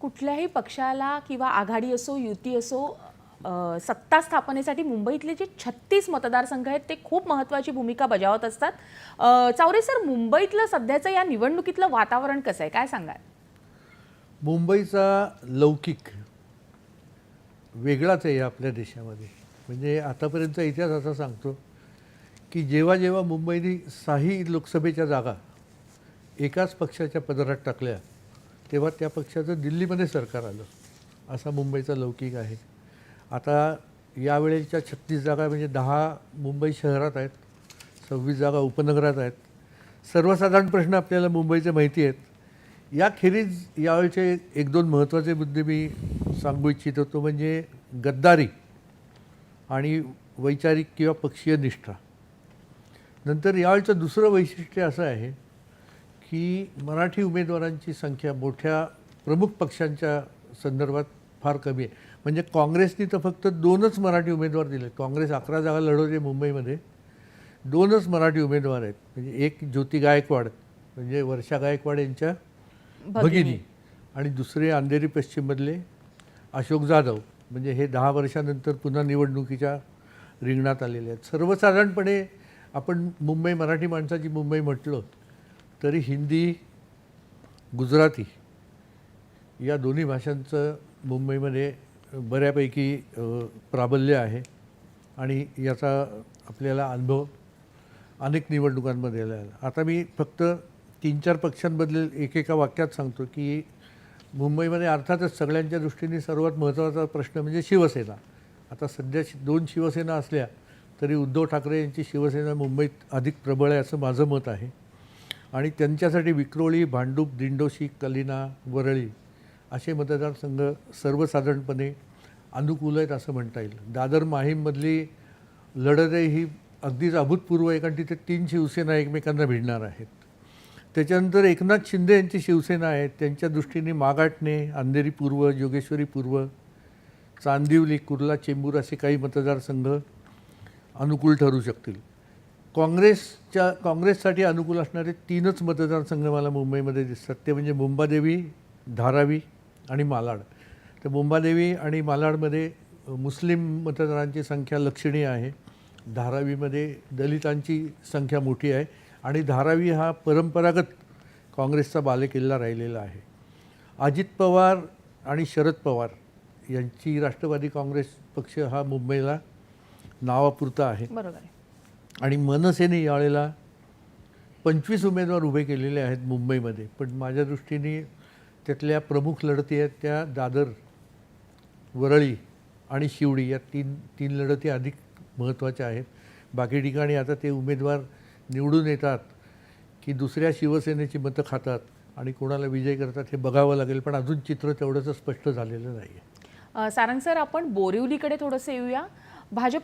कुठल्याही पक्षाला किंवा आघाडी असो युती असो सत्ता स्थापनेसाठी मुंबईतले जे छत्तीस मतदारसंघ आहेत ते खूप महत्त्वाची भूमिका बजावत असतात. चावरे सर मुंबईतलं सध्याचं या निवडणुकीतलं वातावरण कसं आहे? काय सांगाल? मुंबईचा लौकिक वेगळाच आहे आपल्या देशामध्ये. म्हणजे आतापर्यंतचा इतिहास असा सांगतो की जेव्हा जेव्हा मुंबईने साही लोकसभेच्या जागा एकाच पक्षाच्या पदरात टाकल्या तेव्हा त्या पक्षाचं दिल्लीमध्ये सरकार आलं. असा मुंबईचा लौकिक आहे. आता यावेळेच्या छत्तीस जागा म्हणजे दहा मुंबई शहरात आहेत सव्वीस जागा उपनगरात आहेत. सर्वसाधारण प्रश्न आपल्याला मुंबईचे माहिती आहेत. याखेरीज यावेळचे एक दोन महत्त्वाचे मुद्दे मी सांगू इच्छितो. तो म्हणजे गद्दारी आणि वैचारिक किंवा पक्षीय निष्ठा. नंतर यावेळचं दुसरं वैशिष्ट्य असं आहे की मराठी उमेदवारांची संख्या मोठ्या प्रमुख पक्षांच्या संदर्भात फार कमी आहे. म्हणजे काँग्रेसनी तर फक्त दोनच मराठी उमेदवार दिले. काँग्रेस अकरा जागा लढवते मुंबईमध्ये. दोनच मराठी उमेदवार आहेत. म्हणजे एक ज्योती गायकवाड म्हणजे वर्षा गायकवाड यांच्या भगिनी आणि दुसरे अंधेरी पश्चिममधले अशोक जाधव. म्हणजे हे दहा वर्षानंतर पुन्हा निवडणुकीच्या रिंगणात आलेले आहेत. सर्वसाधारणपणे आपण मुंबई मराठी माणसाची मुंबई म्हटलं तरी हिंदी गुजराती या दोन्ही भाषांचं मुंबईमध्ये बऱ्यापैकी प्राबल्य आहे आणि याचा आपल्याला अनुभव अनेक निवडणुकांमध्ये आला आहे. आता मी फक्त तीन चार पक्षांबद्दल एकेका वाक्यात सांगतो की मुंबईमध्ये अर्थातच सगळ्यांच्या दृष्टीने सर्वात महत्त्वाचा प्रश्न म्हणजे शिवसेना आता सध्या शि- दोन शिवसेना असल्या तरी उद्धव ठाकरे यांची शिवसेना मुंबईत अधिक प्रबळ आहे असं माझं मत आहे आणि त्यांच्यासाठी विक्रोळी भांडूप दिंडोशी कलिना वरळी असे मतदारसंघ सर्वसाधारणपणे अनुकूल आहेत असं म्हणता येईल. दादर माहीममधली लढत आहे ही अगदीच अभूतपूर्व आहे कारण तिथे तीन शिवसेना एकमेकांना भिडणार आहेत. त्याच्यानंतर एकनाथ शिंदे यांची शिवसेना आहे. त्यांच्या दृष्टीने मागाटणे अंधेरी पूर्व जोगेश्वरी पूर्व चांदिवली कुर्ला चेंबूर असे काही मतदारसंघ अनुकूल ठरू शकतील. काँग्रेसच्या काँग्रेससाठी अनुकूल असणारे तीनच मतदारसंघ मला मुंबईमध्ये दिसतात. ते म्हणजे मुंबादेवी धारावी आणि मालाड. तर मुंबादेवी आणि मालाडमध्ये मुस्लिम मतदारांची संख्या लक्षणीय आहे. धारावीमध्ये दलितांची संख्या मोठी आहे. आणि धारावी हा परंपरागत काँग्रेसचा बालेकिल्ला राहिलेला आहे. अजित पवार आणि शरद पवार यांची राष्ट्रवादी काँग्रेस पक्ष हा मुंबईला नावापुरता आहे. बरोबर आणि मनसेने यावेळेला पंचवीस उमेदवार उभे केलेले आहेत मुंबईमध्ये. पण माझ्या दृष्टीने त्यातल्या प्रमुख लढती आहेत त्या दादर वरळी आणि शिवडी. या तीन तीन लढती अधिक महत्त्वाच्या आहेत. बाकी ठिकाणी आता ते उमेदवार निवडून येतात की दुसऱ्या शिवसेनेची मतं खातात आणि कोणाला विजय करतात हे बघावं लागेल पण अजून चित्र तेवढंच स्पष्ट झालेलं नाही आहे सारंग सर आपण बोरिवलीकडे थोडंसं येऊया. भाजपानं